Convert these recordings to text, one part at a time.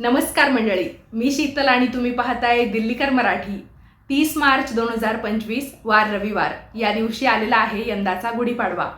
नमस्कार मंडळी मी शीतल आणि तुम्ही पाहताय दिल्लीकर मराठी. तीस मार्च दोन हजार पंचवीस वार रविवार. या दिवशी आलेला आहे यंदाचा गुढीपाडवा.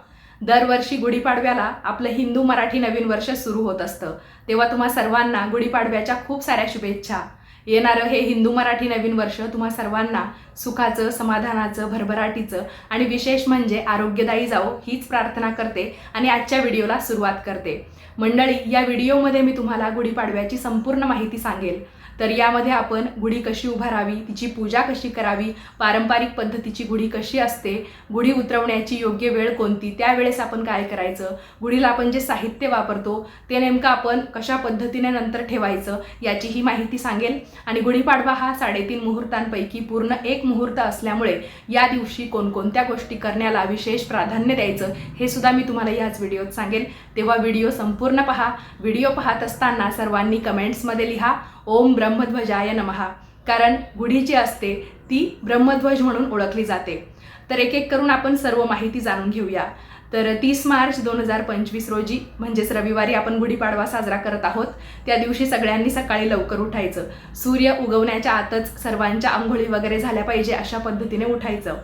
दरवर्षी गुढीपाडव्याला आपलं हिंदू मराठी नवीन वर्ष सुरू होत असतं. तेव्हा तुम्हा सर्वांना गुढीपाडव्याच्या खूप साऱ्या शुभेच्छा. येणारं हे हिंदू मराठी नवीन वर्ष तुम्हा सर्वांना सुखाचं समाधानाचं भरभराटीचं आणि विशेष म्हणजे आरोग्यदायी जावो हीच प्रार्थना करते आणि आजच्या व्हिडिओला सुरुवात करते. मंडळी या व्हिडिओमध्ये मी तुम्हाला गुढीपाडव्याची संपूर्ण माहिती सांगेल. तर यामध्ये आपण गुढी कशी उभारावी तिची पूजा कशी करावी पारंपरिक पद्धतीची गुढी कशी असते गुढी उतरवण्याची योग्य वेळ कोणती त्यावेळेस आपण काय करायचं गुढीला आपण जे साहित्य वापरतो ते नेमकं आपण कशा पद्धतीने नंतर ठेवायचं याची ही माहिती सांगेल. आणि गुढीपाडवा हा साडेतीन मुहूर्तांपैकी पूर्ण एक मुहूर्त असल्यामुळे या दिवशी कोणकोणत्या गोष्टी करण्याला विशेष प्राधान्य द्यायचं हे सुद्धा मी तुम्हाला याच व्हिडिओत सांगेल. तेव्हा व्हिडिओ संपूर्ण पहा. व्हिडिओ पाहत असताना सर्वांनी कमेंट्समध्ये लिहा. ओम ब्रह्मध्वजाय नमहा कारण गुढी जी असते ती ब्रह्मध्वज म्हणून ओळखली जाते. तर एक एक करून आपण सर्व माहिती जाणून घेऊया. तर तीस मार्च दोन हजार पंचवीस रोजी म्हणजेच रविवारी आपण गुढीपाडवा साजरा करत आहोत. त्या दिवशी सगळ्यांनी सकाळी लवकर उठायचं. सूर्य उगवण्याच्या आतच सर्वांच्या आंघोळी वगैरे झाल्या पाहिजे अशा पद्धतीने उठायचं.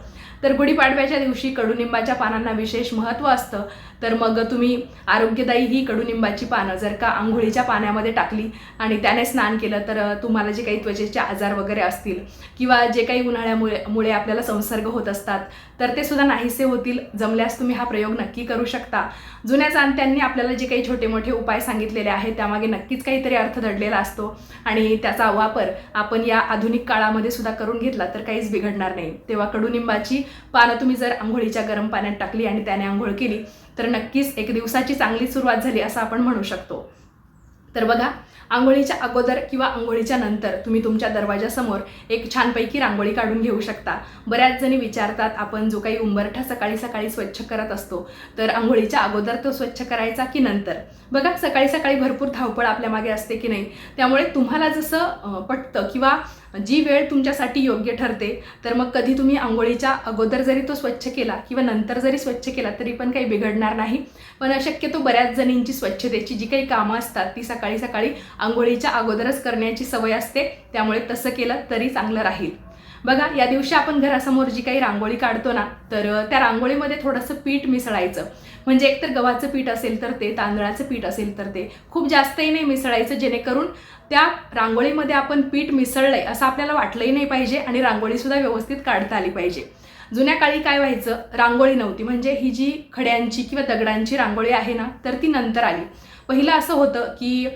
तर गुढीपाडव्याच्या दिवशी कडुनिंबाच्या पानांना विशेष महत्त्व असतं. तर मग तुम्ही आरोग्यदायी ही कडुनिंबाची पानं जर का आंघोळीच्या पाण्यामध्ये टाकली आणि त्याने स्नान केलं तर तुम्हाला जे काही त्वचेचे आजार वगैरे असतील किंवा जे काही उन्हाळ्यामुळे मुळे आपल्याला संसर्ग होत असतात तर ते सुद्धा नाहीसे होतील. जमल्यास तुम्ही हा प्रयोग नक्की करू शकता. जुन्या जाणत्यांनी आपल्याला जे काही छोटे मोठे उपाय सांगितलेले आहेत त्यामागे नक्कीच काहीतरी अर्थ दडलेला असतो आणि त्याचा वापर आपण या आधुनिक काळामध्ये सुद्धा करून घेतला तर काहीच बिघडणार नाही. तेव्हा कडुनिंबाची पानं तुम्ही जर आंघोळीच्या गरम पाण्यात टाकली आणि त्याने आंघोळ केली तर नक्कीच एक दिवसाची चांगली सुरुवात झाली असं आपण म्हणू शकतो. तर बघा आंघोळीच्या अगोदर किंवा आंघोळीच्या नंतर तुम्ही तुमच्या दरवाजासमोर एक छानपैकी रांगोळी काढून घेऊ शकता. बऱ्याच जणी विचारतात आपण जो काही उंबरठा सकाळी सकाळी स्वच्छ करत असतो तर आंघोळीच्या अगोदर तो स्वच्छ करायचा की नंतर? बघा सकाळी सकाळी भरपूर धावपळ आपल्या मागे असते की नाही? त्यामुळे तुम्हाला जसं पटतं किंवा जी वेळ तुमच्यासाठी योग्य ठरते तर मग कधी तुम्ही आंघोळीच्या अगोदर जरी तो स्वच्छ केला किंवा नंतर जरी स्वच्छ केला तरी पण काही बिघडणार नाही. पण शक्यतो बऱ्याच जणींची स्वच्छतेची जी काही कामं असतात ती सकाळी सकाळी आंघोळीच्या अगोदरच करण्याची सवय असते. त्यामुळे तसं केलं तरी चांगलं राहील. बघा या दिवशी आपण घरासमोर जी काही रांगोळी काढतो ना तर त्या रांगोळीमध्ये थोडंसं पीठ मिसळायचं. म्हणजे एकतर गव्हाचं पीठ असेल तर ते तांदळाचं पीठ असेल तर ते. खूप जास्तही नाही मिसळायचं जेणेकरून त्या रांगोळीमध्ये आपण पीठ मिसळलंय असं आपल्याला वाटलंही नाही पाहिजे आणि रांगोळीसुद्धा व्यवस्थित काढता आली पाहिजे. जुन्या काळी काय व्हायचं? रांगोळी नव्हती. म्हणजे ही जी खड्यांची किंवा दगडांची रांगोळी आहे ना तर ती नंतर आली. पहिलं असं होतं की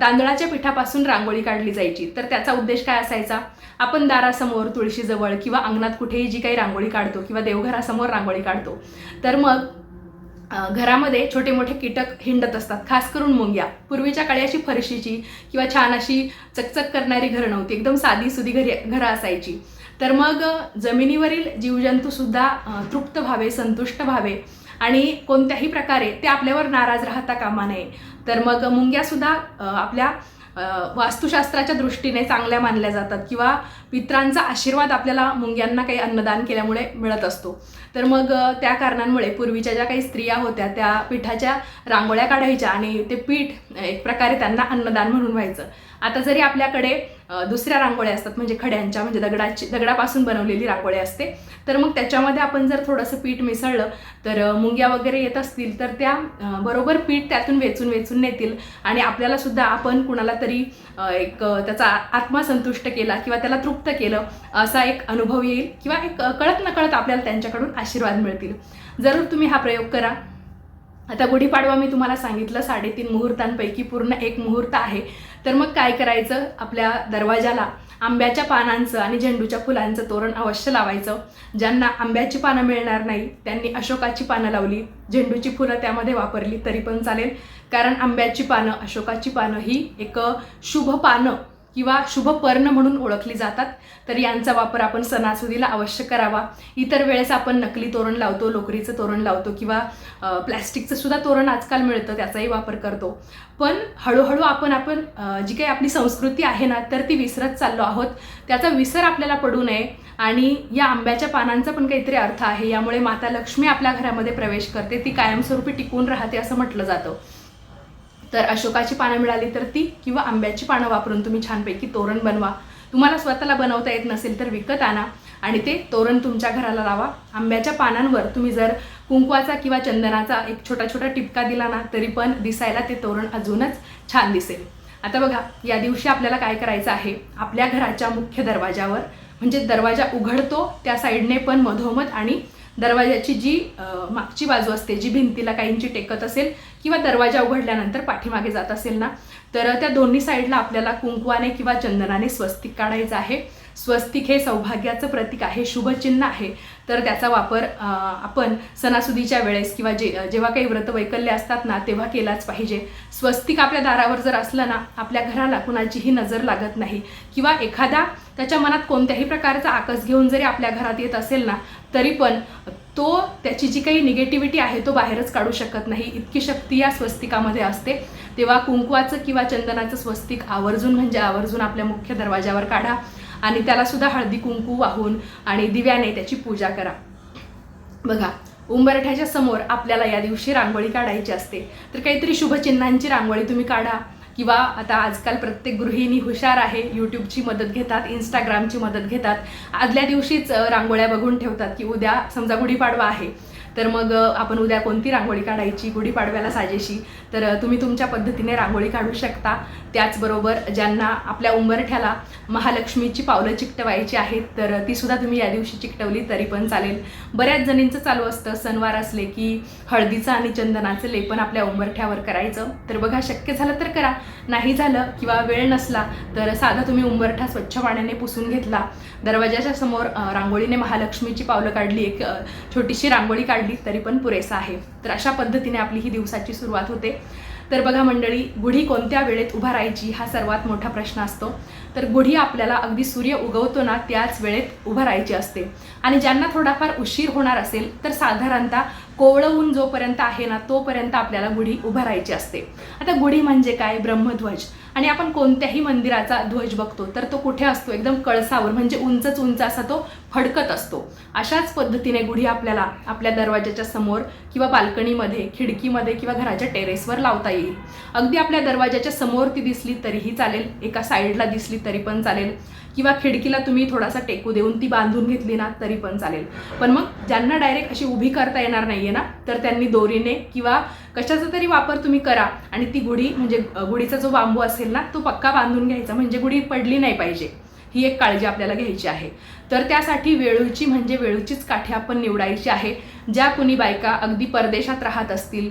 तांदळाच्या पिठापासून रांगोळी काढली जायची. तर त्याचा उद्देश काय असायचा? आपण दारासमोर तुळशीजवळ किंवा अंगणात कुठेही जी काही रांगोळी काढतो किंवा देवघरासमोर रांगोळी काढतो. तर मग घरामध्ये छोटे मोठे कीटक हिंडत असतात. खास करून मुंग्या. पूर्वीच्या काळी अशी फरशीची किंवा छान अशी चकचक करणारी घरं नव्हती. एकदम साधी सुधी घरी घरं असायची. तर मग जमिनीवरील जीवजंतूसुद्धा तृप्त व्हावे संतुष्ट व्हावे आणि कोणत्याही प्रकारे ते आपल्यावर नाराज राहता कामा नये. तर मग मुंग्यासुद्धा आपल्या वास्तुशास्त्राच्या दृष्टीने चांगल्या मानल्या जातात किंवा पित्रांचा आशीर्वाद आपल्याला मुंग्यांना काही अन्नदान केल्यामुळे मिळत असतो. तर मग त्या कारणांमुळे पूर्वीच्या ज्या काही स्त्रिया होत्या त्या पिठाच्या रांगोळ्या काढायच्या आणि ते पीठ एक प्रकारे त्यांना अन्नदान म्हणून व्हायचं. आता जरी आपल्याकडे दुसऱ्या रांगोळ्या असतात म्हणजे खड्यांच्या म्हणजे दगडाची दगडापासून बनवलेली रांगोळी असते. तर मग त्याच्यामध्ये आपण जर थोडंसं पीठ मिसळलं तर मुंग्या वगैरे येत असतील तर त्या बरोबर पीठ त्यातून वेचून वेचून नेतील. आणि आपल्याला सुद्धा आपण कुणाला तरी एक त्याचा आत्मा संतुष्ट केला किंवा त्याला तृप्त केलं असा एक अनुभव येईल किंवा एक अ, कळत नकळत आपल्याला त्यांच्याकडून आशीर्वाद मिळतील. जरूर तुम्ही हा प्रयोग करा. आता गुढीपाडवा मी तुम्हाला सांगितलं साडेतीन मुहूर्तांपैकी पूर्ण एक मुहूर्त आहे. तर मग काय करायचं? आपल्या दरवाजाला आंब्याच्या पानांचं आणि झेंडूच्या फुलांचं तोरण अवश्य लावायचं. ज्यांना आंब्याची पानं मिळणार नाही त्यांनी अशोकाची पानं लावली. झेंडूची फुलं त्यामध्ये वापरली तरी पण चालेल. कारण आंब्याची पानं अशोकाची पानं ही एक शुभ पानं. किंवा शुभ पर्ण म्हणून ओळखली जातात तर यांचा वापर आपण सणासुदीला अवश्य करावा. इतर वेळेस आपण नकली तोरण लावतो लोकरीचं तोरण लावतो किंवा प्लॅस्टिकचं सुद्धा तोरण आजकाल मिळतं त्याचाही वापर करतो. पण हळूहळू आपण आपण जी काही आपली संस्कृती आहे ना तर ती विसरत चाललो आहोत. त्याचा विसर आपल्याला पडू नये आणि या आंब्याच्या पानांचा पण काहीतरी अर्थ आहे. यामुळे माता लक्ष्मी आपल्या घरामध्ये प्रवेश करते ती कायमस्वरूपी टिकून राहते असं म्हटलं जातं. तर अशोकाची पानं मिळाली तर ती किंवा आंब्याची पानं वापरून तुम्ही छानपैकी तोरण बनवा. तुम्हाला स्वतःला बनवता येत नसेल तर विकत आणा आणि ते तोरण तुमच्या घराला लावा. आंब्याच्या पानांवर तुम्ही जर कुंकवाचा किंवा चंदनाचा एक छोटा छोटा टिपका दिला ना तरी पण दिसायला ते तोरण अजूनच छान दिसेल. आता बघा या दिवशी आपल्याला काय करायचं आहे? आपल्या घराच्या मुख्य दरवाजावर म्हणजे दरवाजा उघडतो त्या साईडने पण मधोमध आणि दरवाजाची जी मागची बाजू असते जी भिंतीला काहींची टेकत असेल किंवा दरवाजा उघडल्यानंतर पाठीमागे जात असेल ना तर त्या दोन्ही साईडला आपल्याला कुंकवाने किंवा चंदनाने स्वस्तिक काढायचं आहे. स्वस्तिक हे सौभाग्याचं प्रतीक आहे शुभचिन्ह आहे. तर त्याचा वापर आपण सणासुदीच्या वेळेस किंवा जे जेव्हा काही व्रत वैकल्य असतात ना तेव्हा केलाच पाहिजे. स्वस्तिक आपल्या दारावर जर असलं ना आपल्या घराला कुणाचीही नजर लागत नाही. किंवा एखादा त्याच्या मनात कोणत्याही प्रकारचा आकस घेऊन जरी आपल्या घरात येत असेल ना तरी पण तो त्याची जी काही निगेटिव्हिटी आहे तो बाहेरच काढू शकत नाही. इतकी शक्ती या स्वस्तिकामध्ये असते. तेव्हा कुंकवाचं किंवा चंदनाचं स्वस्तिक आवर्जून म्हणजे आवर्जून आपल्या मुख्य दरवाजावर काढा आणि त्याला सुद्धा हळदी कुंकू वाहून आणि दिव्याने त्याची पूजा करा. बघा उंबरठ्याच्या समोर आपल्याला या दिवशी रांगोळी काढायची असते. तर काहीतरी शुभचिन्हांची रांगोळी तुम्ही काढा. किंवा आता आजकाल प्रत्येक गृहिणी हुशार आहे यूट्यूबची मदत घेतात इंस्टाग्रामची मदत घेतात. आदल्या दिवशीच रांगोळ्या बघून ठेवतात की उद्या समजा गुढीपाडवा आहे तर मग आपण उद्या कोणती रांगोळी काढायची गुढीपाडव्याला साजेशी? तर तुम्ही तुमच्या पद्धतीने रांगोळी काढू शकता. त्याचबरोबर ज्यांना आपल्या उंबरठ्याला महालक्ष्मीची पावलं चिकटवायची आहेत तर ती सुद्धा तुम्ही या दिवशी चिकटवली तरी पण चालेल. बऱ्याच जणींचं चालू असतं सणवार असले की हळदीचं आणि चंदनाचं लेपन आपल्या उंबरठ्यावर करायचं. तर बघा शक्य झालं तर करा. नाही झालं किंवा वेळ नसला तर साधा तुम्ही उंबरठा स्वच्छ पाण्याने पुसून घेतला. दरवाजाच्या समोर रांगोळीने महालक्ष्मीची पावलं काढली एक छोटीशी रांगोळी काढली तरी पण पुरेसा आहे. तर अशा पद्धतीने आपली ही दिवसाची सुरुवात होते. तर बघा मंडळी गुढी कोणत्या वेळेत उभा राहायची हा सर्वात मोठा प्रश्न असतो. तर गुढी आपल्याला अगदी सूर्य उगवतो ना त्याच वेळेत उभा राहायची असते. आणि ज्यांना थोडाफार उशीर होणार असेल तर साधारणतः कोवळवून जोपर्यंत आहे ना तोपर्यंत आपल्याला गुढी उभा राहायची असते. आता गुढी म्हणजे काय? ब्रह्मध्वज. आणि आपण कोणत्याही मंदिराचा ध्वज बघतो तर तो कुठे असतो? एकदम कळसावर म्हणजे उंचच उंच असा तो फडकत असतो. अशाच पद्धतीने गुढी आपल्याला आपल्या दरवाजाच्या समोर किंवा बाल्कनीमध्ये खिडकीमध्ये किंवा घराच्या टेरेसवर लावता येईल. अगदी आपल्या दरवाजाच्या समोर ती दिसली तरीही चालेल एका साईडला दिसली तरी पण चालेल किंवा खिडकीला तुम्ही थोडासा टेकू देऊन ती बांधून घेतली ना तरी पण चालेल. पण मग ज्यांना डायरेक्ट अशी उभी करता येणार नाही आहे ना तर त्यांनी दोरीने किंवा कशाचा तरी वापर तुम्ही करा आणि ती गुढी म्हणजे गुढीचा जो बांबू असेल ना तो पक्का बांधून घ्यायचा. म्हणजे गुढी पडली नाही पाहिजे. ही एक काळजी आपल्याला घ्यायची आहे. तर त्यासाठी वेळूची म्हणजे वेळूचीच काठी आपण निवडायची आहे. ज्या कुणी बायका अगदी परदेशात राहत असतील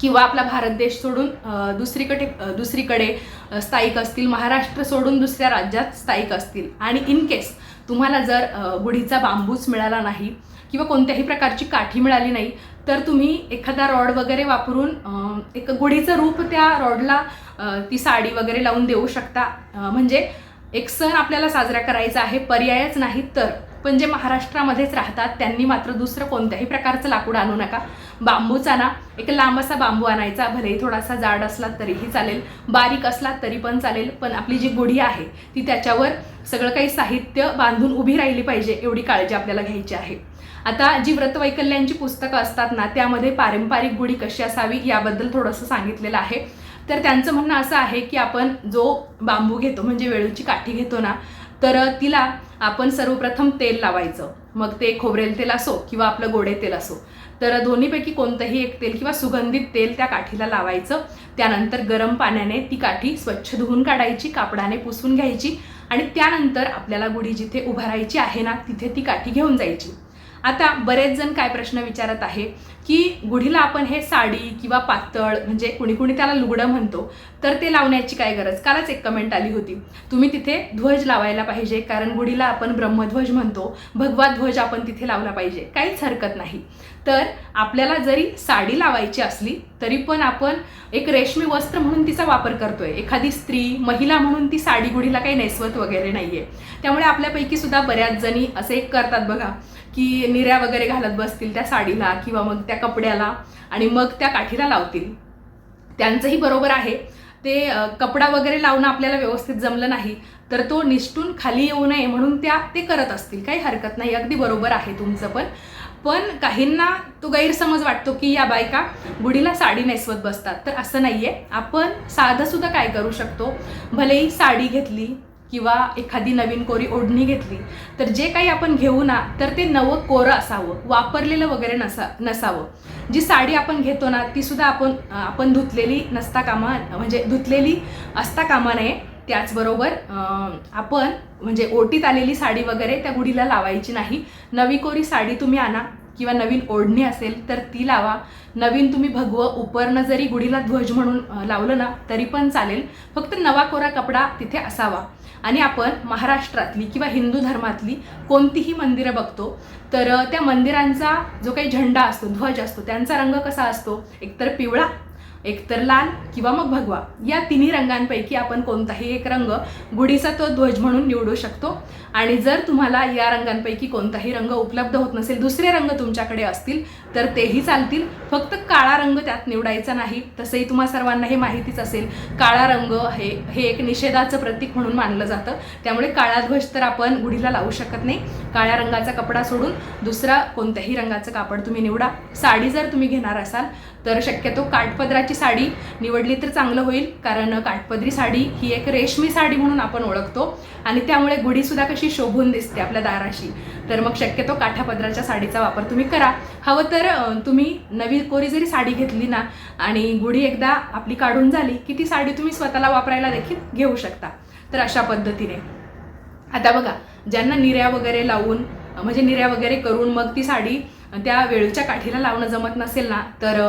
किंवा आपला भारत देश सोडून दुसरीकडे दुसरीकडे स्थायिक असतील महाराष्ट्र सोडून दुसऱ्या राज्यात स्थायिक असतील आणि इन केस तुम्हाला जर गुढीचा बांबूच मिळाला नाही किंवा कोणत्याही प्रकारची काठी मिळाली नाही तर तुम्ही एखादा रॉड वगैरे वापरून एक गुढीचं रूप त्या रॉडला ती साडी वगैरे लावून देऊ शकता. म्हणजे एक सण आपल्याला साजरा करायचा आहे पर्यायच नाही तर. पण जे महाराष्ट्रामध्येच राहतात त्यांनी मात्र दुसरं कोणत्याही प्रकारचं लाकूड आणू नका. बांबूचा आणा एक लांब असा बांबू आणायचा भलेही थोडासा जाड असला तरीही चालेल बारीक असला तरी पण चालेल पण आपली जी गुढी आहे ती त्याच्यावर सगळं काही साहित्य बांधून उभी राहिली पाहिजे एवढी काळजी आपल्याला घ्यायची आहे. आता जी व्रतवैकल्यांची पुस्तकं असतात ना त्यामध्ये पारंपरिक गुढी कशी असावी याबद्दल थोडंसं सांगितलेलं आहे. तर त्यांचं म्हणणं असं आहे की आपण जो बांबू घेतो म्हणजे वेळूची काठी घेतो ना तर तिला आपण सर्वप्रथम तेल लावायचं. मग ते खोबरेल तेल असो किंवा आपलं गोडे तेल असो. तर दोन्हीपैकी कोणतंही एक तेल किंवा सुगंधित तेल त्या काठीला लावायचं. त्यानंतर गरम पाण्याने ती काठी स्वच्छ धुवून काढायची कापडाने पुसून घ्यायची आणि त्यानंतर आपल्याला गुढी जिथे उभारायची आहे ना तिथे ती काठी घेऊन जायची. आता बरेच जण काय प्रश्न विचारत आहे की गुढीला आपण हे साडी किंवा पातळ म्हणजे कुणी कुणी त्याला लुगडं म्हणतो तर ते लावण्याची काय गरज? कालच एक कमेंट आली होती. तुम्ही तिथे ध्वज लावायला पाहिजे कारण गुढीला आपण ब्रह्मध्वज म्हणतो भगवा ध्वज आपण तिथे लावला पाहिजे काहीच हरकत नाही. तर आपल्याला जरी साडी लावायची असली तरी पण आपण एक रेशमी वस्त्र म्हणून तिचा वापर करतोय. एखादी स्त्री महिला म्हणून ती साडी गुढीला काही नेसवत वगैरे नाहीये. त्यामुळे आपल्यापैकी सुद्धा बऱ्याच जणी असे करतात बघा. की निऱ्या वगैरे घालत बसतील त्या साडीला किंवा मग त्या कपड्याला आणि मग त्या काठीला लावतील. त्यांचंही बरोबर आहे. ते कपडा वगैरे लावणं आपल्याला व्यवस्थित जमलं नाही तर तो निष्ठून खाली येऊ नये म्हणून त्या ते करत असतील. काही हरकत नाही. अगदी बरोबर आहे तुमचं पण. पण काहींना तो गैरसमज वाटतो की या बायका गुढीला साडी नेसवत बसतात. तर असं नाही आहे आपण साधंसुद्धा काय करू शकतो? भलेही साडी घेतली किंवा एखादी नवीन कोरी ओढणी घेतली तर जे काही आपण घेऊ ना तर ते नवं कोरं असावं वापरलेलं वगैरे नसा नसावं. जी साडी आपण घेतो ना ती सुद्धा आपण आपण धुतलेली नसता कामा म्हणजे धुतलेली असता कामा नये. त्याचबरोबर आपण म्हणजे ओटीत आलेली साडी वगैरे त्या गुढीला लावायची नाही. नवी कोरी साडी तुम्ही आणा किंवा नवीन ओढणी असेल तर ती लावा. नवीन तुम्ही भगवं उपरणं जरी गुढीला ध्वज म्हणून लावलं ना तरी पण चालेल. फक्त नवा कोरा कपडा तिथे असावा. आणि आपण महाराष्ट्रातली किंवा हिंदू धर्मातली कोणतीही मंदिरं बघतो तर त्या मंदिरांचा जो काही झेंडा असतो ध्वज असतो त्यांचा रंग कसा असतो? एकतर पिवळा एकतर लाल किंवा मग भगवा. या तिन्ही रंगांपैकी आपण कोणताही एक रंग गुढीचा तो ध्वज म्हणून निवडू शकतो. आणि जर तुम्हाला या रंगांपैकी कोणताही रंग उपलब्ध होत नसेल दुसरे रंग तुमच्याकडे असतील तर तेही चालतील. फक्त काळा रंग त्यात निवडायचा नाही. तसंही तुम्हा सर्वांना हे माहितीच असेल काळा रंग हे हे एक निषेधाचं प्रतीक म्हणून मानलं जातं. त्यामुळे काळा ध्वज तर आपण गुढीला लावू शकत नाही. काळ्या रंगाचा कपडा सोडून दुसरा कोणत्याही रंगाचं कापड तुम्ही निवडा. साडी जर तुम्ही घेणार असाल तर शक्यतो काठपदराची साडी निवडली तर चांगलं होईल कारण काठपदरी साडी ही एक रेशमी साडी म्हणून आपण ओळखतो आणि त्यामुळे गुढीसुद्धा कशी शोभून दिसते आपल्या दाराशी. तर मग शक्यतो काठापदराच्या साडीचा वापर तुम्ही करा. हवं तर तुम्ही नवी कोरी जरी साडी घेतली ना आणि गुढी एकदा आपली काढून झाली की ती साडी तुम्ही स्वतःला वापरायला देखील घेऊ शकता. तर अशा पद्धतीने. आता बघा ज्यांना निर्या वगैरे लावून म्हणजे निर्या वगैरे करून मग ती साडी त्या वेळूच्या काठीला लावणं जमत नसेल ना तर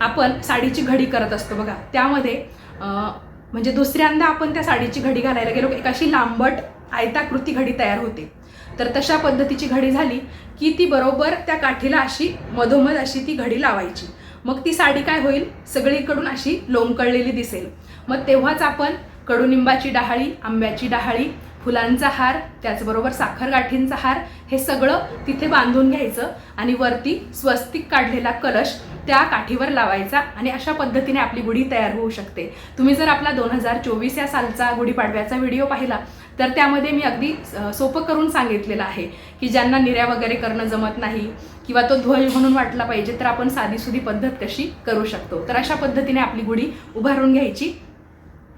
आपण साडीची घडी करत असतो बघा. त्यामध्ये म्हणजे दुसऱ्यांदा आपण त्या साडीची घडी घालायला गेलो एक अशी लांबट आयताकृती घडी तयार होते. तर तशा पद्धतीची घडी झाली की ती बरोबर त्या काठीला अशी मधोमध अशी ती घडी लावायची. मग ती साडी काय होईल? सगळीकडून अशी लोंबकळलेली दिसेल. मग तेव्हाच आपण कडुनिंबाची डहाळी आंब्याची डहाळी फुलांचा हार त्याचबरोबर साखर गाठींचा हार हे सगळं तिथे बांधून घ्यायचं आणि वरती स्वस्तिक काढलेला कलश त्या काठीवर लावायचा आणि अशा पद्धतीने आपली गुढी तयार होऊ शकते. तुम्ही जर आपला दोन हजार चोवीस या सालचा गुढीपाडव्याचा व्हिडिओ पाहिला तर त्यामध्ये मी अगदी सोपं करून सांगितलेलं आहे की ज्यांना निर्या वगैरे करणं जमत नाही किंवा तो ध्वज म्हणून वाटला पाहिजे तर आपण साधीसुधी पद्धत कशी करू शकतो? तर अशा पद्धतीने आपली गुढी उभारून घ्यायची.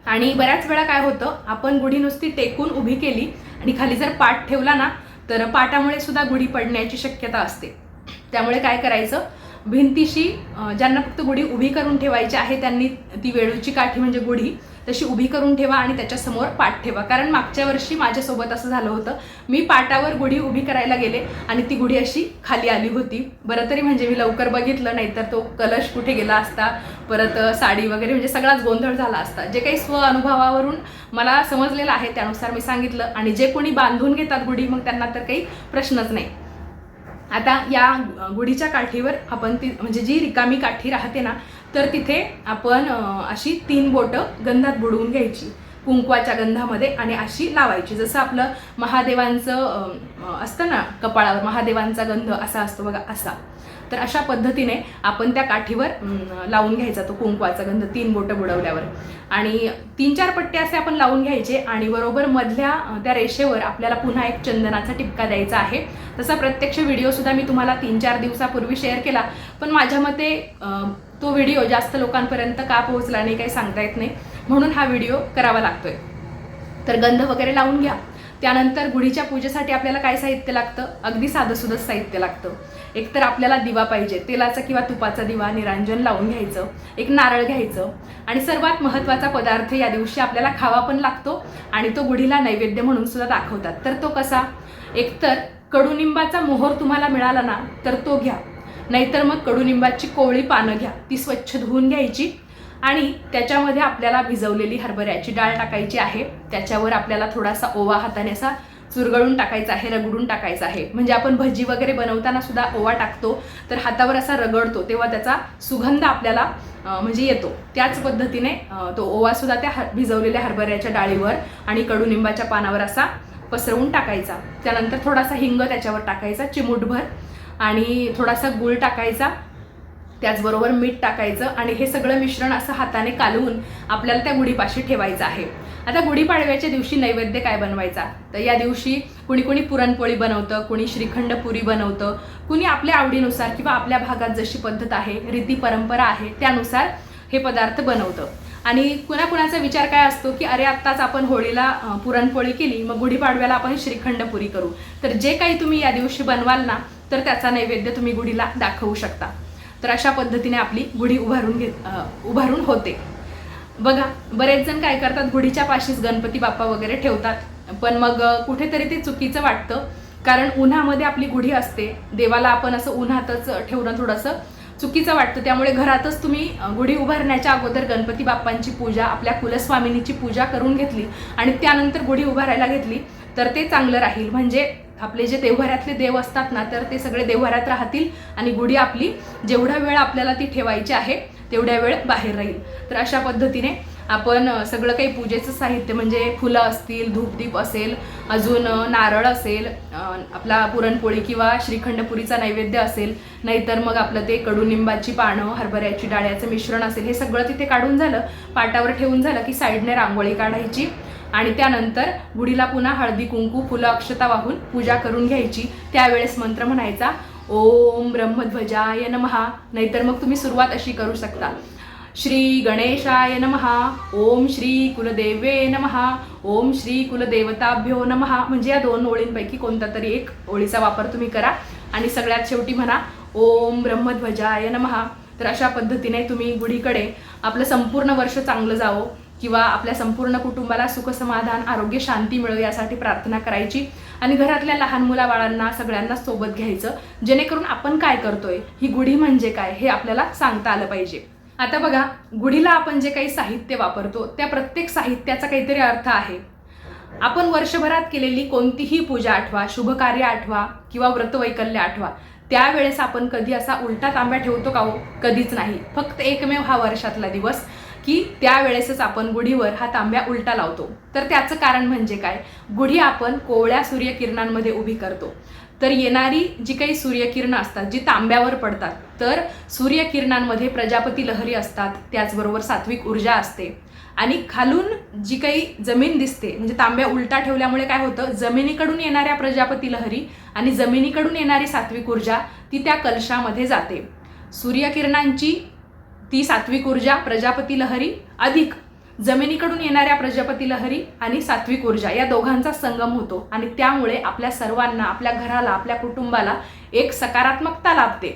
आणि बऱ्याच वेळा काय होतं आपण गुढी नुसती टेकून उभी केली आणि खाली जर पाठ ठेवला ना तर पाटामुळे सुद्धा गुढी पडण्याची शक्यता असते. त्यामुळे काय करायचं भिंतीशी ज्यांना फक्त गुढी उभी करून ठेवायची आहे त्यांनी ती वेळूची काठी म्हणजे गुढी तशी उभी करून ठेवा आणि त्याच्यासमोर पाठ ठेवा. कारण मागच्या वर्षी माझ्यासोबत असं झालं होतं. मी पाटावर गुढी उभी करायला गेले आणि ती गुढी अशी खाली आली होती. बरं तरी म्हणजे मी लवकर बघितलं नाहीतर तो कलश कुठे गेला असता परत साडी वगैरे म्हणजे सगळाच गोंधळ झाला असता. जे काही स्व अनुभवावरून मला समजलेलं आहे त्यानुसार मी सांगितलं आणि जे कोणी बांधून घेतात गुढी मग त्यांना तर काही प्रश्नच नाही. आता या गुढीच्या काठीवर आपण ती म्हणजे जी रिकामी काठी राहते ना तर तिथे आपण अशी तीन बोटं गंधात बुडवून घ्यायची कुंकवाच्या गंधामध्ये आणि अशी लावायची. जसं आपलं महादेवांचं असतं ना कपाळावर महादेवांचा गंध असा असतो बघा असा. तर अशा पद्धतीने आपण त्या काठीवर लावून घ्यायचा तो कुंकवाचा गंध तीन बोटं बुडवल्यावर. आणि तीन चार पट्टे असे आपण लावून घ्यायचे आणि बरोबर मधल्या त्या रेषेवर आपल्याला पुन्हा एक चंदनाचा टिपका द्यायचा आहे. तसा प्रत्यक्ष व्हिडिओसुद्धा मी तुम्हाला तीन चार दिवसापूर्वी शेअर केला. पण माझ्या मते तो व्हिडिओ जास्त लोकांपर्यंत का पोहोचला नाही काही सांगता येत नाही. म्हणून हा व्हिडिओ करावा लागतोय. तर गंध वगैरे लावून घ्या. त्यानंतर गुढीच्या पूजेसाठी आपल्याला काय साहित्य लागतं? अगदी साधंसुधं साहित्य लागतं. एक तर आपल्याला दिवा पाहिजे. तेलाचा किंवा तुपाचा दिवा निरांजन लावून घ्यायचं. एक नारळ घ्यायचं. आणि सर्वात महत्त्वाचा पदार्थ या दिवशी आपल्याला खावा पण लागतो आणि तो गुढीला नैवेद्य म्हणून सुद्धा दाखवतात. तर तो कसा? एकतर कडुनिंबाचा मोहर तुम्हाला मिळाला ना तर तो घ्या. नाहीतर मग कडुनिंबाची कोवळी पानं घ्या. ती स्वच्छ धुवून घ्यायची आणि त्याच्यामध्ये आपल्याला भिजवलेली हरभऱ्याची डाळ टाकायची आहे. त्याच्यावर आपल्याला थोडासा ओवा हाताने असा चुरगळून टाकायचा आहे रगडून टाकायचा आहे. म्हणजे आपण भजी वगैरे बनवताना सुद्धा ओवा टाकतो तर हातावर असा रगडतो तेव्हा त्याचा सुगंध आपल्याला म्हणजे येतो. त्याच पद्धतीने तो ओवा सुद्धा त्या हर भिजवलेल्या हरभऱ्याच्या डाळीवर आणि कडुनिंबाच्या पानावर असा पसरवून टाकायचा. त्यानंतर थोडासा हिंग त्याच्यावर टाकायचा चिमूटभर. आणि थोडासा गूळ टाकायचा त्याचबरोबर मीठ टाकायचं आणि हे सगळं मिश्रण असं हाताने कालवून आपल्याला त्या गुढीपाशी ठेवायचं आहे. आता गुढीपाडव्याच्या दिवशी नैवेद्य काय बनवायचा? तर या दिवशी कुणी कुणी पुरणपोळी बनवतं कुणी श्रीखंड पुरी बनवतं कुणी आपल्या आवडीनुसार किंवा आपल्या भागात जशी पद्धत आहे रीती परंपरा आहे त्यानुसार हे पदार्थ बनवतं. आणि कुणाकुणाचा विचार काय असतो की अरे आत्ताच आपण होळीला पुरणपोळी केली मग गुढीपाडव्याला आपण श्रीखंड पुरी करू. तर जे काही तुम्ही या दिवशी बनवाल ना तर त्याचा नैवेद्य तुम्ही गुढीला दाखवू शकता. तर अशा पद्धतीने आपली गुढी उभारून घेत उभारून होते. बघा बरेच जण काय करतात गुढीच्या पाशीच गणपती बाप्पा वगैरे ठेवतात. पण मग कुठेतरी ते चुकीचं वाटतं. कारण उन्हामध्ये आपली गुढी असते. देवाला आपण असं उन्हातच ठेवणं थोडंसं चुकीचं वाटतं. त्यामुळे घरातच तुम्ही गुढी उभारण्याच्या अगोदर गणपती बाप्पांची पूजा आपल्या कुलस्वामिनीची पूजा करून घेतली आणि त्यानंतर गुढी उभारायला घेतली तर ते चांगलं राहील. म्हणजे आपले जे देवघरातले देव असतात ना तर ते सगळे देवघरात राहतील आणि गुढी आपली जेवढा वेळ आपल्याला ती ठेवायची आहे तेवढ्या वेळ बाहेर राहील. तर अशा पद्धतीने आपण सगळं काही पूजेचं साहित्य म्हणजे फुलं असतील धूपदीप असेल अजून नारळ असेल आपला पुरणपोळी किंवा श्रीखंडपुरीचा नैवेद्य असेल नाहीतर मग आपलं ते कडुनिंबाची पानं हरभऱ्याची डाळ्याचं मिश्रण असेल हे सगळं तिथे काढून झालं पाटावर ठेवून झालं की साईडने रांगोळी काढायची. आणि त्यानंतर गुढीला पुन्हा हळदी कुंकू फुलं अक्षता वाहून पूजा करून घ्यायची. त्यावेळेस मंत्र म्हणायचा ओम ब्रह्मध्वजाय नमहा नाहीतर मग तुम्ही सुरुवात अशी करू शकता. श्री गणेशाय नमहा ओम श्री कुलदेवे नमहा ओम श्री कुलदेवताभ्यो नमहा म्हणजे या दोन ओळींपैकी कोणता तरी एक ओळीचा वापर तुम्ही करा. आणि सगळ्यात शेवटी म्हणा ओम ब्रह्मध्वजाय नमहा तर अशा पद्धतीने तुम्ही गुढीकडे आपलं संपूर्ण वर्ष चांगलं जावं. किंवा आपल्या संपूर्ण कुटुंबाला सुखसमाधान आरोग्य शांती मिळो यासाठी प्रार्थना करायची. आणि घरातल्या लहान मुलाबाळांना सगळ्यांना सोबत घ्यायचं. जेणेकरून आपण काय करतोय? ही गुढी म्हणजे काय? हे आपल्याला सांगता आलं पाहिजे. आता बघा गुढीला आपण जे काही साहित्य वापरतो त्या प्रत्येक साहित्याचा काहीतरी अर्थ आहे. आपण वर्षभरात केलेली कोणतीही पूजा आठवा शुभकार्य आठवा किंवा व्रतवैकल्य आठवा त्यावेळेस आपण कधी असा उलटा तांब्या ठेवतो का हो? कधीच नाही. फक्त एकमेव हा वर्षातला दिवस. की त्यावेळेसच आपण गुढीवर हा तांब्या उलटा लावतो. तर त्याचं कारण म्हणजे काय? गुढी आपण कोवळ्या सूर्यकिरणांमध्ये उभी करतो. तर येणारी जी काही सूर्यकिरणं असतात जी तांब्यावर पडतात तर सूर्यकिरणांमध्ये प्रजापती लहरी असतात त्याचबरोबर सात्विक ऊर्जा असते. आणि खालून जी काही जमीन दिसते म्हणजे तांब्या उलटा ठेवल्यामुळे काय होतं? जमिनीकडून येणाऱ्या प्रजापती लहरी आणि जमिनीकडून येणारी सात्विक ऊर्जा ती त्या कलशामध्ये जाते. सूर्यकिरणांची ती सात्विक ऊर्जा प्रजापती लहरी अधिक जमिनीकडून येणाऱ्या प्रजापती लहरी आणि सात्विक ऊर्जा या दोघांचा संगम होतो. आणि त्यामुळे आपल्या सर्वांना आपल्या घराला आपल्या कुटुंबाला एक सकारात्मकता लाभते.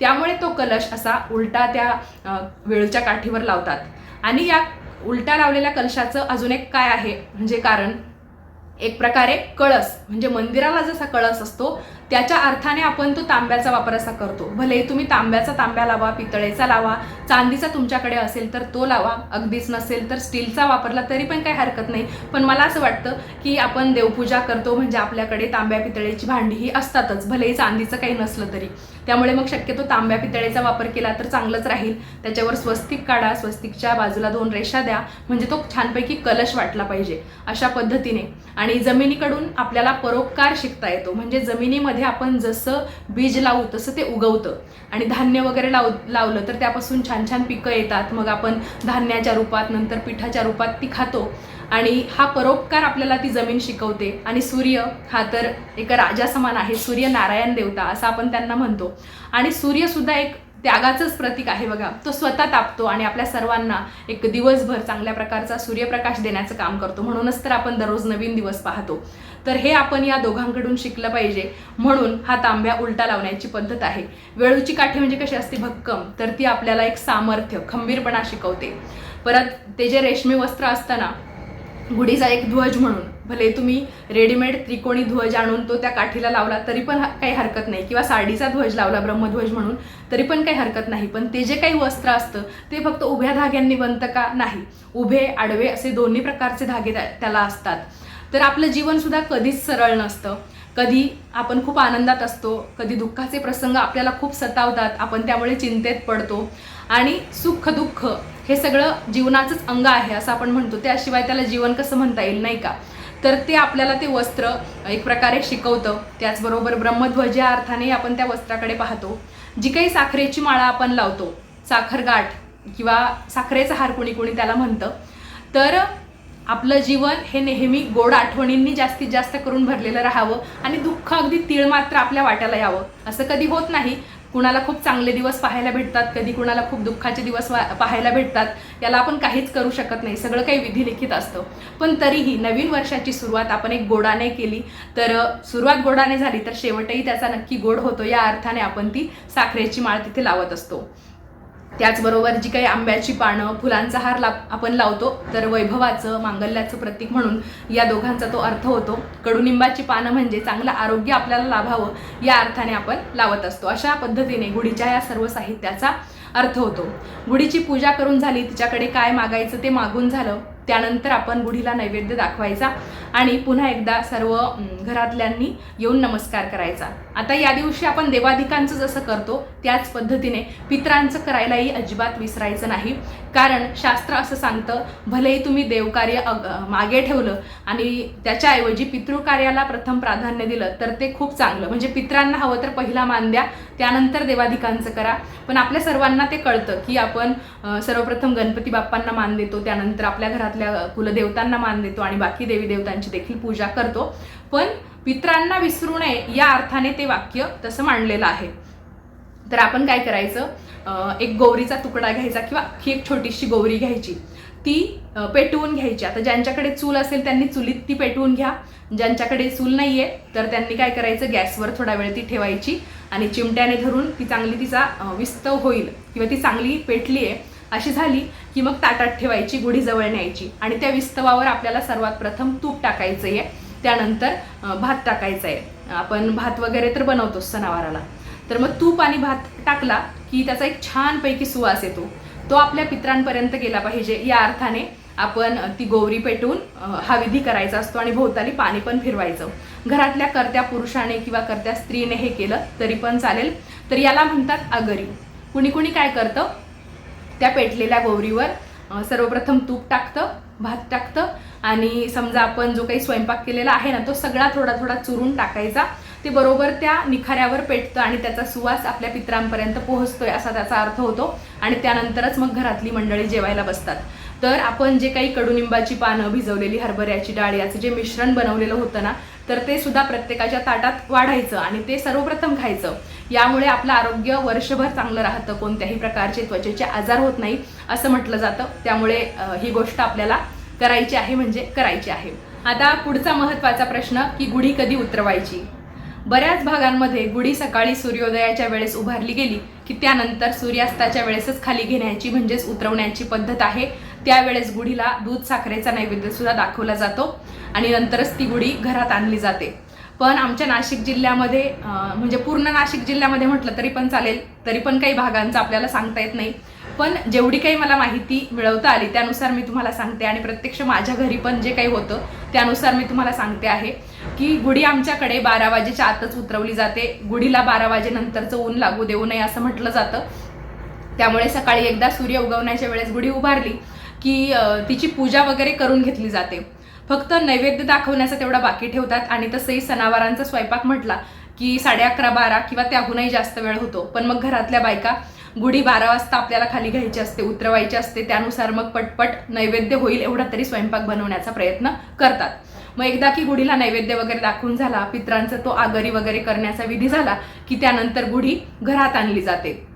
त्यामुळे तो कलश असा उलटा त्या वेळच्या काठीवर लावतात. आणि या उलटा लावलेल्या कलशाचं अजून एक काय आहे? म्हणजे कारण एक प्रकारे कळस म्हणजे मंदिराला जसा कळस असतो त्याच्या अर्थाने आपण तो तांब्याचा वापर असा करतो. भले तुम्ही तांब्याचा तांब्या लावा पितळेचा लावा चांदीचा तुमच्याकडे असेल तर तो लावा अगदीच नसेल तर स्टीलचा वापरला तरी पण काही हरकत नाही. पण मला असं वाटतं की आपण देवपूजा करतो म्हणजे आपल्याकडे तांब्या पितळेची भांडी ही असतातच भलेही चांदीचं काही नसलं तरी. त्यामुळे मग शक्यतो तांब्या पितळेचा वापर केला तर चांगलंच राहील. त्याच्यावर स्वस्तिक काढा स्वस्तिकच्या बाजूला दोन रेषा द्या म्हणजे तो छानपैकी कलश वाटला पाहिजे अशा पद्धतीने. आणि जमिनीकडून आपल्याला परोपकार शिकता येतो. म्हणजे जमिनीमध्ये आपण जसं बीज लावू तसं ते उगवतं. आणि धान्य वगैरे लाव लावलं तर त्यापासून छान छान पिकं येतात. मग आपण धान्याच्या रूपात नंतर पिठाच्या रूपात ती खातो. आणि हा परोपकार आपल्याला ती जमीन शिकवते. आणि सूर्य हा तर एक राजा समान आहे. सूर्य नारायण देवता असं आपण त्यांना म्हणतो. आणि सूर्यसुद्धा एक त्यागाचंच प्रतीक आहे बघा. तो स्वतः तापतो आणि आपल्या सर्वांना एक दिवसभर चांगल्या प्रकारचा सूर्यप्रकाश देण्याचं काम करतो. म्हणूनच तर आपण दररोज नवीन दिवस पाहतो. तर हे आपण या दोघांकडून शिकलं पाहिजे. म्हणून हा तांब्या उलटा लावण्याची पद्धत आहे. वेळूची काठी म्हणजे कशी असते? भक्कम. तर ती आपल्याला एक सामर्थ्य खंबीरपणा शिकवते. परत ते जे रेशमी वस्त्र असतं ना गुढीचा एक ध्वज म्हणून. भले तुम्ही रेडीमेड त्रिकोणी ध्वज आणून तो त्या काठीला लावला तरी पण काही हरकत नाही. किंवा साडीचा ध्वज लावला ब्रह्मध्वज म्हणून तरी पण काही हरकत नाही. पण ते जे काही वस्त्र असतं ते फक्त उभ्या धाग्यांनी बनतं का? नाही. उभे आडवे असे दोन्ही प्रकारचे धागे त्या- त्याला असतात. तर आपलं जीवनसुद्धा कधीच सरळ नसतं. कधी आपण खूप आनंदात असतो कधी दुःखाचे प्रसंग आपल्याला खूप सतावतात आपण त्यामुळे चिंतेत पडतो. आणि सुख दुःख हे सगळं जीवनाचंच अंग आहे असं आपण म्हणतो. त्याशिवाय त्याला जीवन कसं म्हणता येईल नाही का? तर ते आपल्याला ते वस्त्र एक प्रकारे शिकवतं. त्याचबरोबर ब्रह्मध्वज या अर्थाने आपण त्या वस्त्राकडे पाहतो. जी काही साखरेची माळा आपण लावतो साखर गाठ किंवा साखरेचा हार कोणी कोणी त्याला म्हणतं. तर आपलं जीवन हे नेहमी गोड आठवणींनी जास्तीत जास्त करून भरलेलं राहावं आणि दुःख अगदी तीळ मात्र आपल्या वाट्याला यावं असं कधी होत नाही. कुणाला खूप चांगले दिवस पाहायला भेटतात कधी कुणाला खूप दुःखाचे दिवस वा- पाहायला भेटतात याला आपण काहीच करू शकत नाही. सगळं काही विधिलिखित असतं. पण तरीही नवीन वर्षाची सुरुवात आपण एक गोडाने केली तर सुरुवात गोडाने झाली तर शेवटही त्याचा नक्की गोड होतो. या अर्थाने आपण ती साखरेची माळ तिथे लावत असतो. त्याचबरोबर जी काही आंब्याची पानं फुलांचा हार ला आपण लावतो तर वैभवाचं मांगल्याचं प्रतीक म्हणून या दोघांचा तो अर्थ होतो. कडुनिंबाची पानं म्हणजे चांगलं आरोग्य आपल्याला लाभावं या अर्थाने आपण लावत असतो. अशा पद्धतीने गुढीच्या या सर्व साहित्याचा अर्थ होतो. गुढीची पूजा करून झाली तिच्याकडे काय मागायचं ते मागून झालं त्यानंतर आपण गुढीला नैवेद्य दाखवायचा. आणि पुन्हा एकदा सर्व घरातल्यांनी येऊन नमस्कार करायचा. आता या दिवशी आपण देवाधिकांचं जसं करतो त्याच पद्धतीने पित्रांचं करायलाही अजिबात विसरायचं नाही. कारण शास्त्र असं सांगतं भलेही तुम्ही देवकार्य अग- मागे ठेवलं आणि त्याच्याऐवजी पितृकार्याला प्रथम प्राधान्य दिलं तर ते खूप चांगलं. म्हणजे पित्रांना हवं तर पहिला मान द्या त्यानंतर देवाधिकांचं करा. पण आपल्या सर्वांना ते कळतं की आपण सर्वप्रथम गणपती बाप्पांना मान देतो त्यानंतर आपल्या घरातल्या कुलदेवतांना मान देतो आणि बाकी देवी देवतांची देखील पूजा करतो. पण पित्रांना विसरू नये या अर्थाने ते वाक्य तसं मांडलेलं आहे. तर आपण काय करायचं? एक गौरीचा तुकडा घ्यायचा किंवा ही एक छोटीशी गौरी घ्यायची. ती पेटवून घ्यायची. आता ज्यांच्याकडे चूल असेल त्यांनी चुलीत ती पेटवून घ्या. ज्यांच्याकडे चूल नाहीये तर त्यांनी काय करायचं? गॅसवर थोडा वेळ ती ठेवायची आणि चिमट्याने धरून ती चांगली तिचा विस्तव होईल किंवा ती चांगली पेटली आहे अशी झाली. की मग ताटात ठेवायची गुढीजवळ न्यायची. आणि त्या विस्तवावर आपल्याला सर्वात प्रथम तूप टाकायचं आहे त्यानंतर भात टाकायचा आहे आपण भात वगैरे तर बनवतोच सणावाराला. तर मग तूप आणि भात टाकला की त्याचा एक छानपैकी सुवास येतो. तो आपल्या पित्रांपर्यंत गेला पाहिजे. या अर्थाने आपण ती गौरी पेटवून हा विधी करायचा असतो आणि भोवताली पाणी पण फिरवायचं. घरातल्या करत्या पुरुषाने किंवा करत्या स्त्रीने हे केलं तरी पण चालेल. तर याला म्हणतात आगरी. कुणी कुणी काय करतं? त्या पेटलेल्या गोवरीवर सर्वप्रथम तूप टाकतं भात टाकतं आणि समजा आपण जो काही स्वयंपाक केलेला आहे ना तो सगळा थोडा थोडा चुरून टाकायचा. ते बरोबर त्या निखाऱ्यावर पेटतं आणि त्याचा सुवास आपल्या पित्रांपर्यंत पोहोचतोय असा त्याचा अर्थ होतो आणि त्यानंतरच मग घरातली मंडळी जेवायला बसतात. तर आपण जे काही कडुनिंबाची पानं भिजवलेली हरभऱ्याची डाळ याचं जे मिश्रण बनवलेलं होतं ना तर ते सुद्धा प्रत्येकाच्या ताटात वाढायचं आणि ते सर्वप्रथम खायचं. यामुळे आपलं आरोग्य वर्षभर चांगलं राहतं कोणत्याही प्रकारचे त्वचेचे आजार होत नाही असं म्हटलं जातं. त्यामुळे ही गोष्ट आपल्याला करायची आहे म्हणजे करायची आहे. आता पुढचा महत्त्वाचा प्रश्न की गुढी कधी उतरवायची? बऱ्याच भागांमध्ये गुढी सकाळी सूर्योदयाच्या वेळेस उभारली गेली की त्यानंतर सूर्यास्ताच्या वेळेसच खाली घेण्याची म्हणजेच उतरवण्याची पद्धत आहे. त्यावेळेस गुढीला दूध साखरेचा नैवेद्यसुद्धा दाखवला जातो आणि नंतरच ती गुढी घरात आणली जाते. पण आमच्या नाशिक जिल्ह्यामध्ये म्हणजे पूर्ण नाशिक जिल्ह्यामध्ये म्हटलं तरी पण चालेल तरी पण काही भागांचं आपल्याला सांगता येत नाही. पण जेवढी काही मला माहिती मिळवता आली त्यानुसार मी तुम्हाला सांगते आणि प्रत्यक्ष माझ्या घरी पण जे काही होतं त्यानुसार मी तुम्हाला सांगते आहे की गुढी आमच्याकडे बारा वाजेच्या आतच उतरवली जाते. गुढीला बारा वाजेनंतरचं ऊन लागू देऊ नये असं म्हटलं जातं. त्यामुळे सकाळी एकदा सूर्य उगवण्याच्या वेळेस गुढी उभारली की तिची पूजा वगैरे करून घेतली जाते. फक्त नैवेद्य दाखवण्याचा तेवढा बाकी ठेवतात आणि तसंही सणावारांचा स्वयंपाक म्हटला की साडे अकरा बारा किंवा त्याहूनही जास्त वेळ होतो. पण मग घरातल्या बायका गुढी बारा वाजता आपल्याला खाली घ्यायची असते उतरवायची असते. त्यानुसार मग पटपट नैवेद्य होईल एवढा तरी स्वयंपाक बनवण्याचा प्रयत्न करतात. मग एकदा की गुढीला नैवेद्य वगैरे दाखवून झाला पित्रांचा तो आगरी वगैरे करण्याचा विधी झाला की त्यानंतर गुढी घरात आणली जाते.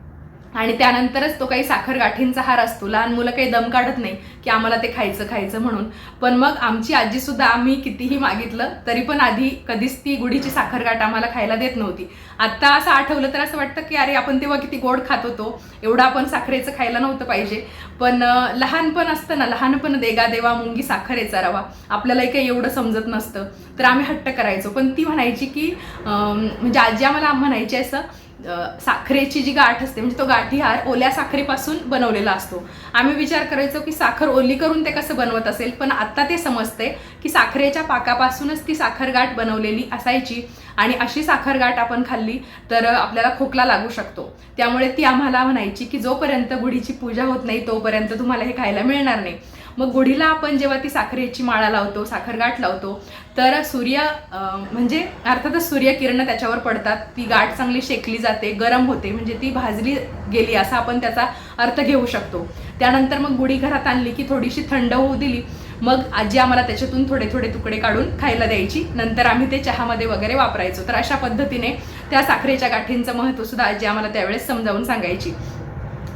आणि त्यानंतरच तो काही साखर गाठींचा हार असतो. लहान मुलं काही दम काढत नाही की आम्हाला ते खायचं खायचं म्हणून. पण मग आमची आजी सुद्धा आम्ही कितीही मागितलं तरी पण आधी कधीच ती गुढीची साखर गाठ आम्हाला खायला देत नव्हती. आत्ता असं आठवलं तर असं वाटतं की अरे आपण तेव्हा किती गोड खात होतो. एवढं आपण साखरेचं खायला नव्हतं पाहिजे. पण लहानपण असतं ना लहानपण देगा देवा मुंगी साखरेचा रवा आपल्यालाही काही एवढं समजत नसतं. तर आम्ही हट्ट करायचो. पण ती म्हणायची की म्हणजे आजी आम्हाला म्हणायची असं साखरेची जी गाठ असते म्हणजे तो गाठी हार ओल्या साखरेपासून बनवलेला असतो. आम्ही विचार करायचो की साखर ओली करून ते कसं बनवत असेल पण आत्ता ते समजते की साखरेच्या पाकापासूनच ती साखर गाठ बनवलेली असायची आणि अशी साखर गाठ आपण खाल्ली तर आपल्याला खोकला लागू शकतो. त्यामुळे ती आम्हाला म्हणायची की जोपर्यंत गुढीची पूजा होत नाही तोपर्यंत तुम्हाला हे खायला मिळणार नाही. मग गुढीला आपण जेव्हा ती साखरेची माळा लावतो साखरगाठ लावतो तर सूर्य म्हणजे अर्थातच सूर्यकिरणं त्याच्यावर पडतात. ती गाठ चांगली शेकली जाते गरम होते म्हणजे ती भाजली गेली असा आपण त्याचा अर्थ घेऊ शकतो. त्यानंतर मग गुढी घरात आणली की थोडीशी थंड होऊ दिली. मग आजी आम्हाला त्याच्यातून थोडे थोडे तुकडे काढून खायला द्यायची. नंतर आम्ही ते चहामध्ये वगैरे वापरायचो. तर अशा पद्धतीने त्या साखरेच्या गाठींचं महत्त्वसुद्धा आजी आम्हाला त्यावेळेस समजावून सांगायची.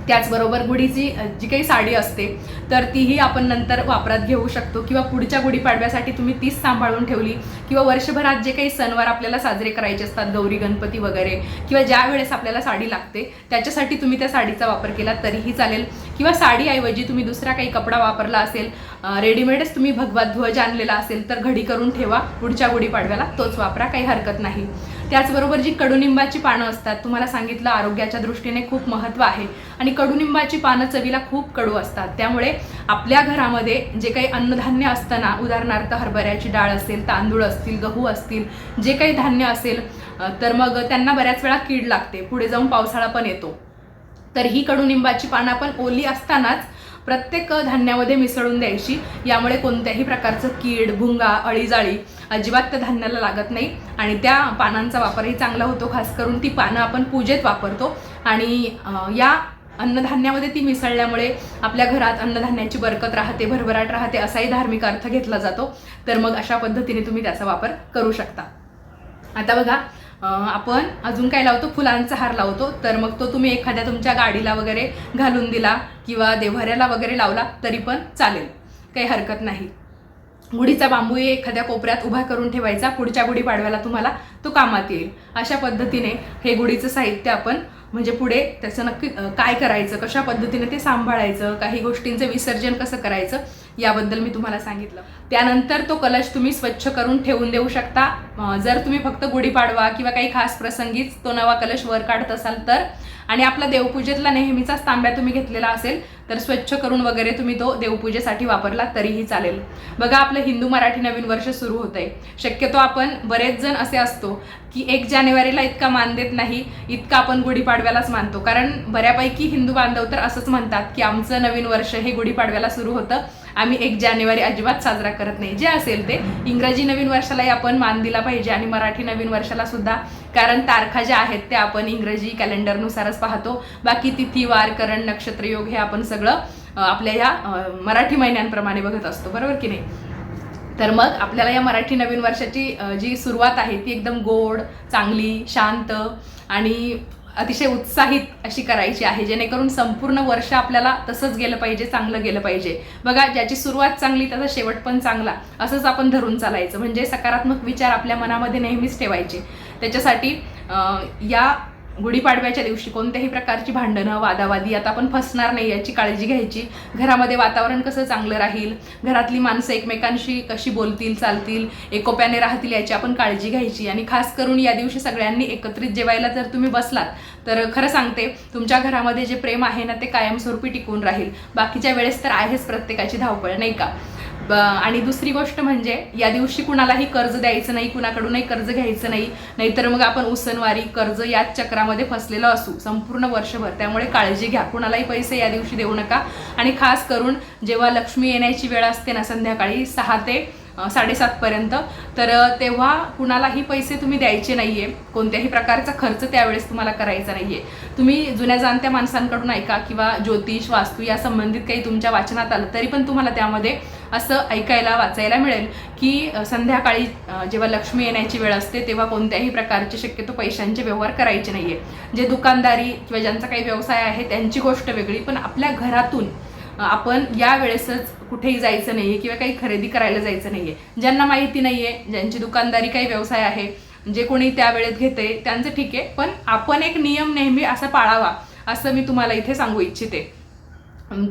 त्याचबरोबर गुढीची जी काही साडी असते तर तीही आपण नंतर वापरात घेऊ शकतो. किंवा पुढच्या गुढीपाडव्यासाठी तुम्ही तीच सांभाळून ठेवली. किंवा वर्षभरात जे काही सणवार आपल्याला साजरे करायचे असतात गौरी गणपती वगैरे किंवा ज्या वेळेस आपल्याला साडी लागते त्याच्यासाठी तुम्ही त्या साडीचा वापर केला तरीही चालेल. किंवा साडीऐवजी तुम्ही दुसरा काही कपडा वापरला असेल रेडीमेडच तुम्ही भगवा ध्वज आणलेला असेल तर घडी करून ठेवा. पुढच्या गुढीपाडव्याला तोच वापरा काही हरकत नाही. त्याचबरोबर जी कडुनिंबाची पानं असतात तुम्हाला सांगितलं आरोग्याच्या दृष्टीने खूप महत्त्व आहे. आणि कडुनिंबाची पानं चवीला खूप कडू असतात. त्यामुळे आपल्या घरामध्ये जे काही अन्नधान्य असतं ना उदाहरणार्थ हरभऱ्याची डाळ असेल तांदूळ असतील गहू असतील जे काही धान्य असेल तर मग त्यांना बऱ्याच वेळा कीड लागते. पुढे जाऊन पावसाळा पण येतो. तर ही कडुनिंबाची पानं आपण ओली असतानाच प्रत्येक धान्यामध्ये मिसळून द्यायची. यामुळे कोणत्याही प्रकारचं कीड भुंगा अळीजाळी अजिबात त्या धान्याला लागत नाही. आणि त्या पानांचा वापरही चांगला होतो. खास करून ती पानं आपण पूजेत वापरतो. आणि या अन्नधान्यामध्ये ती मिसळल्यामुळे आपल्या घरात अन्नधान्याची बरकत राहते भरभराट राहते असाही धार्मिक अर्थ घेतला जातो. तर मग अशा पद्धतीने तुम्ही त्याचा वापर करू शकता. आता बघा आपण अजून काय लावतो? फुलांचा हार लावतो. तर मग तो तुम्ही एखाद्या तुमच्या गाडीला वगैरे घालून दिला किंवा देव्हाऱ्याला वगैरे लावला तरी पण चालेल. काही हरकत नाही. गुढीचा बांबू एखाद्या कोपऱ्यात उभा करून ठेवायचा. पुढच्या गुढी पाडव्याला तुम्हाला तो कामात येईल. अशा पद्धतीने हे गुढीचं साहित्य आपण म्हणजे पुढे त्याचं नक्की काय करायचं? कशा पद्धतीने ते सांभाळायचं? काही गोष्टींचं विसर्जन कसं करायचं? याबद्दल मी तुम्हाला सांगितलं. त्यानंतर तो कलश तुम्ही स्वच्छ करून ठेवून देऊ शकता. जर तुम्ही फक्त गुढीपाडवा किंवा काही खास प्रसंगीच तो नवा कलश वर काढत असाल तर. आणि आपला देवपूजेतला नेहमीचाच तांब्या तुम्ही घेतलेला असेल तर स्वच्छ करून वगैरे तुम्ही तो देवपूजेसाठी वापरला तरीही चालेल. बघा आपलं हिंदू मराठी नवीन वर्ष सुरू होत आहे शक्यतो आपण बरेच जण असे असतो की एक जानेवारीला इतका मान देत नाही इतका आपण गुढीपाडव्यालाच मानतो. कारण बऱ्यापैकी हिंदू बांधव तर असंच म्हणतात की आमचं नवीन वर्ष हे गुढीपाडव्याला सुरू होतं. आम्ही एक जानेवारी अजिबात साजरा करत नाही. जे असेल ते. इंग्रजी नवीन वर्षालाही आपण मान दिला पाहिजे आणि मराठी नवीन वर्षाला सुद्धा. कारण तारखा ज्या आहेत त्या आपण इंग्रजी कॅलेंडरनुसारच पाहतो. बाकी तिथी वार करण नक्षत्र योग हे आपण सगळं आपल्या या मराठी महिन्यांप्रमाणे बघत असतो. बरोबर की नाही? तर मग आपल्याला या मराठी नवीन वर्षाची जी सुरुवात आहे ती एकदम गोड चांगली शांत आणि अतिशय उत्साहित अशी करायची आहे जेणेकरून संपूर्ण वर्ष आपल्याला तसंच गेलं पाहिजे चांगलं गेलं पाहिजे. बघा ज्याची सुरुवात चांगली त्याचा शेवट पण चांगला असंच आपण धरून चालायचं. म्हणजे सकारात्मक विचार आपल्या मनामध्ये नेहमीच ठेवायचे. त्याच्यासाठी या गुढीपाडव्याच्या दिवशी कोणत्याही प्रकारची भांडणं वादावादी आता आपण फसणार नाही याची काळजी घ्यायची. घरामध्ये वातावरण कसं चांगलं राहील? घरातली माणसं एकमेकांशी कशी बोलतील चालतील एकोप्याने राहतील याची आपण काळजी घ्यायची. आणि खास करून या दिवशी सगळ्यांनी एकत्रित जेवायला जर तुम्ही बसलात तर खरं सांगते तुमच्या घरामध्ये जे प्रेम आहे ना ते कायमस्वरूपी टिकून राहील. बाकीच्या वेळेस तर आहेच प्रत्येकाची धावपळ नाही का? आणि दुसरी गोष्ट म्हणजे या दिवशी कुणालाही कर्ज द्यायचं नाही कुणाकडूनही कर्ज घ्यायचं नाही नाहीतर मग आपण उसनवारी कर्ज याच चक्रामध्ये फसलेलो असू संपूर्ण वर्षभर. त्यामुळे काळजी घ्या. कुणालाही पैसे या दिवशी देऊ नका. आणि खास करून जेव्हा लक्ष्मी येण्याची वेळ असते ना संध्याकाळी सहा ते साडेसातपर्यंत तर तेव्हा कुणालाही पैसे तुम्ही द्यायचे नाही आहे कोणत्याही प्रकारचा खर्च त्यावेळेस तुम्हाला करायचा नाही आहे तुम्ही जुन्या जाणत्या माणसांकडून ऐका किंवा ज्योतिष वास्तू या संबंधित काही तुमच्या वाचनात आलं तरी पण तुम्हाला त्यामध्ये असं ऐकायला वाचायला मिळेल की संध्याकाळी जेव्हा लक्ष्मी येण्याची वेळ असते तेव्हा कोणत्याही प्रकारचे शक्यतो पैशांचे व्यवहार करायचे नाही आहे जे दुकानदारी किंवा ज्यांचा काही व्यवसाय आहे त्यांची गोष्ट वेगळी पण आपल्या घरातून आपण या वेळेसच कुठेही जायचं नाही आहे किंवा काही खरेदी करायला जायचं नाही आहे ज्यांना माहिती नाही आहे ज्यांची दुकानदारी काही व्यवसाय आहे जे कोणी त्या वेळेत घेते त्यांचं ठीक आहे. पण आपण एक नियम नेहमी असा पाळावा असं मी तुम्हाला इथे सांगू इच्छिते.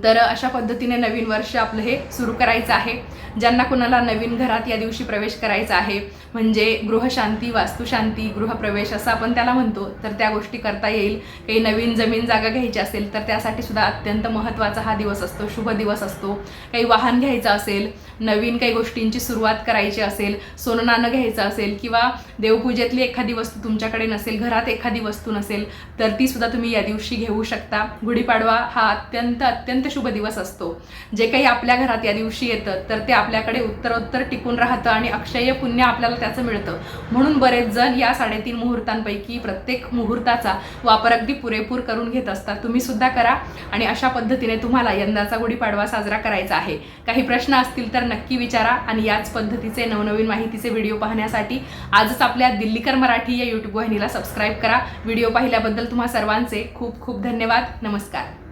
तर अशा पद्धतीने नवीन वर्ष आपलं हे सुरू करायचं आहे. ज्यांना कुणाला नवीन घरात या दिवशी प्रवेश करायचा आहे म्हणजे गृहशांती वास्तुशांती गृहप्रवेश असं आपण त्याला म्हणतो तर त्या गोष्टी करता येईल. काही नवीन जमीन जागा घ्यायची असेल तर त्यासाठी सुद्धा अत्यंत महत्त्वाचा हा दिवस असतो शुभ दिवस असतो. काही वाहन घ्यायचं असेल नवीन काही गोष्टींची सुरुवात करायची असेल सोनं नाणं घ्यायचं असेल किंवा देवपूजेतली एखादी वस्तू तुमच्याकडे नसेल घरात एखादी वस्तू नसेल तर ती सुद्धा तुम्ही या दिवशी घेऊ शकता. गुढीपाडवा हा अत्यंत अत्यंत शुभ दिवस असतो. जे काही आपल्या घरात या दिवशी येतं तर ते आपल्याकडे उत्तरोत्तर टिकून राहतं आणि अक्षय पुण्य आपल्याला त्याचं मिळतं. म्हणून बरेच जण या साडेतीन मुहूर्तांपैकी प्रत्येक मुहूर्ताचा वापर अगदी पुरेपूर करून घेत असतात. तुम्ही सुद्धा करा आणि अशा पद्धतीने तुम्हाला यंदाचा गुढीपाडवा साजरा करायचा आहे. काही प्रश्न असतील तर नक्की विचारा आणि याच पद्धतीचे नवनवीन माहितीचे व्हिडिओ पाहण्यासाठी आजच आपल्या दिल्लीकर मराठी या यूट्यूब वाहिनीला सबस्क्राईब करा. व्हिडिओ पाहिल्याबद्दल तुम्हा सर्वांचे खूप खूप धन्यवाद. नमस्कार.